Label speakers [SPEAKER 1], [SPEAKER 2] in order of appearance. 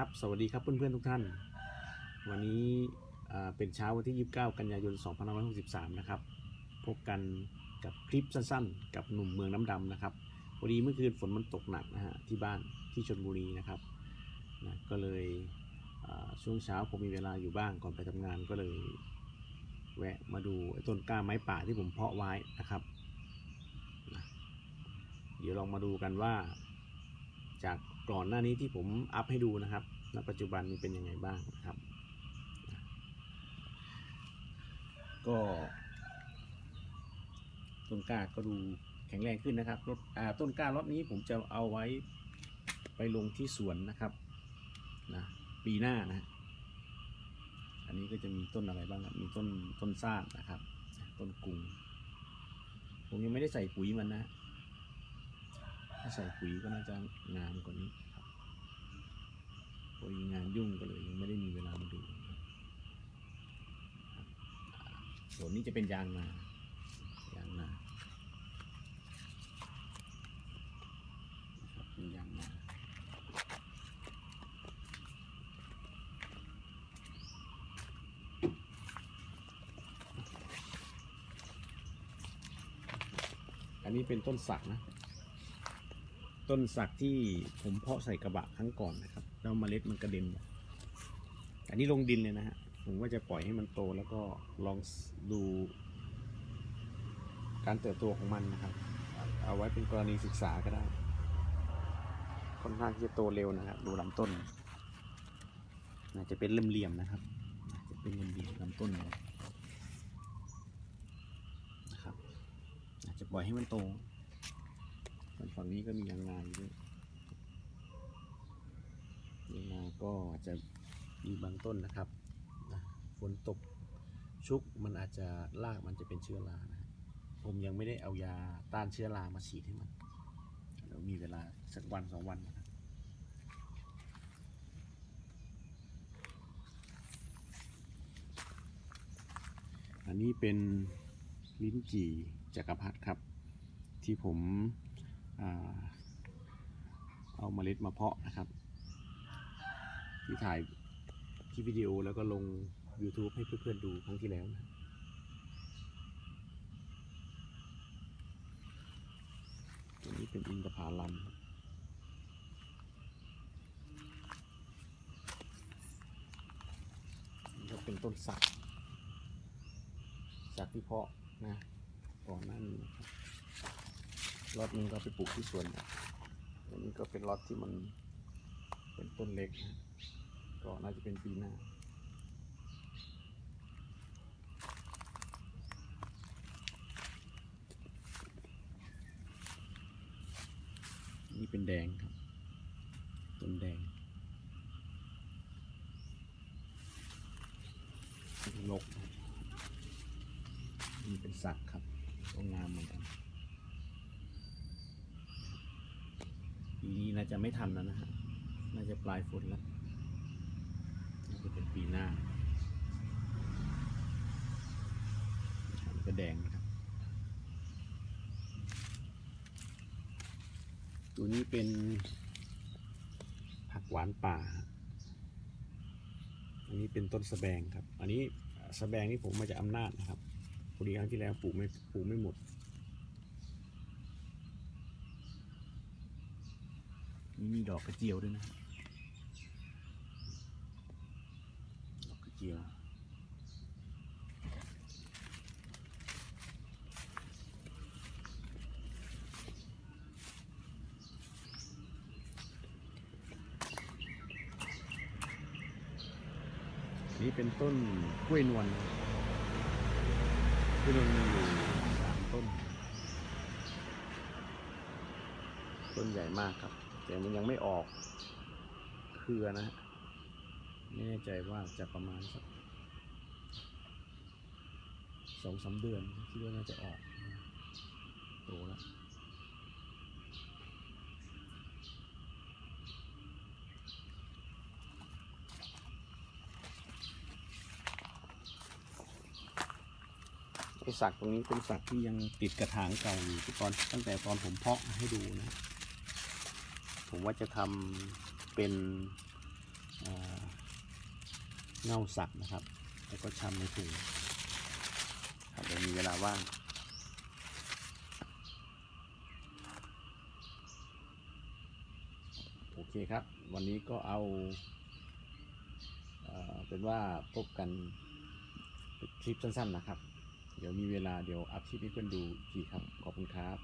[SPEAKER 1] ครับ สวัสดีครับเพื่อนๆทุกท่าน วันนี้เป็นเช้าวันที่ 29 กันยายน 2563 นะครับ พบกันกับคลิปสั้นๆ กับหนุ่มเมืองน้ำดำนะครับพอดีเมื่อคืนฝนมันตกหนักนะฮะที่บ้านที่ชนบุรีนะครับนะก็เลยช่วงเช้าผมมีเวลาอยู่บ้างก่อนไปทำงานก็เลย แวะมาดูต้นกล้าไม้ป่าที่ผมเพาะไว้นะครับนะเดี๋ยวลองมาดูกันว่า จากก่อนหน้านี้ที่ผมอัพให้ดูนะครับณปัจจุบันนี้เป็นยังไงบ้างนะครับ ก็ต้นกล้าก็ดูแข็งแรงขึ้นนะครับรถต้นกล้ารถนี้ผมจะเอาไว้ไปลงที่สวนนะครับนะปีหน้านะ อันนี้ก็จะมีต้นอะไรบ้างครับมีต้นต้นซากนะครับ ต้นกุ้งผมยังไม่ได้ใส่ปุ๋ยมันนะ ถ้าใส่ปุ๋ยก็น่าจะงามกว่านี้ครับพอดีงานยุ่งก็เลยยังไม่ได้มีเวลามาดูส่วนนี้จะเป็นยางนายางนาครับเป็นยางนาอันนี้เป็นต้นสักนะ ต้นสักที่ผมเพาะใส่กระบะครั้งก่อนนะครับแล้วเมล็ดมันกระเด็น อันนี้ลงดินเลยนะฮะ ผมว่าจะปล่อยให้มันโตแล้วก็ลองดู การเติบโตของมันนะครับ เอาไว้เป็นกรณีศึกษาก็ได้ ค่อนข้างที่จะโตเร็วนะครับ ดูลำต้นน่าจะเป็นเหลี่ยมๆนะครับน่าจะเป็นเหลี่ยมๆลำต้นนะครับ อาจจะปล่อยให้มันโต ฝั่งนี้ก็มียางนาอยู่ด้วยยางนาก็จะมีบางต้นนะครับฝนตกชุกมันอาจจะรากมันจะเป็นเชื้อรานะผมยังไม่ได้เอายาต้านเชื้อรามาฉีดให้มันเดี๋ยวมีเวลาสักวันสองวันนะครับอันนี้เป็นลิ้นจี่จักรพรรดิครับ ที่ผม เอาเมล็ดมาเพาะนะครับ ที่ถ่ายที่วิดีโอแล้วก็ลง YouTube ให้เพื่อนๆดูครั้งที่แล้วนะตัวนี้เป็นอินทผลัมนี่ก็เป็นต้นสัก สักที่เพาะนะก่อนหน้านี้นะครับ ล็อตหนึงก็ไปปลูกที่สวนอันนี้ก็เป็นล็อตที่มันเป็นต้นเล็กนะก็น่าจะเป็นปีหน้านี่เป็นแดงครับต้นแดงนกนะนี่เป็นสักครับก็งามเหมือนกัน ปีนี้น่าจะไม่ทันแล้วนะฮะ น่าจะปลายฝนแล้ว น่าจะเป็นปีหน้าก็แดงนะครับ ตัวนี้เป็นผักหวานป่า อันนี้เป็นต้นสะแบงครับ อันนี้สะแบงนี่ผมมาจากอำนาจนะครับพอดีครั้งที่แล้วปลูกไม่ปลูกไม่หมด นี่มีดอกกระเจียวด้วยนะ ดอกกระเจียว นี่เป็นต้นกล้วยนวลกล้วยนวลมีอยู่สามต้น ต้นใหญ่มากครับ แต่มันยังไม่ออกเครือนะฮะไม่แน่ใจว่าจะประมาณสักสองสามเดือนคิดว่าน่าจะออกโตแล้วไอสักตรงนี้เป็นสักที่ยังติดกระถางเก่าอยู่ที่ตอนตั้งแต่ตอนผมเพาะให้ดูนะ ผมว่าจะทำเป็นเงาสักนะครับ แล้วก็ชำในถุงครับเดี๋ยวมีเวลาว่างโอเคครับ วันนี้ก็เอาเอ่อเป็นว่าพบกันคลิปสั้นๆนะครับ เดี๋ยวมีเวลาเดี๋ยวอัพคลิปให้เพื่อนดูอีกทีครับ ขอบคุณครับ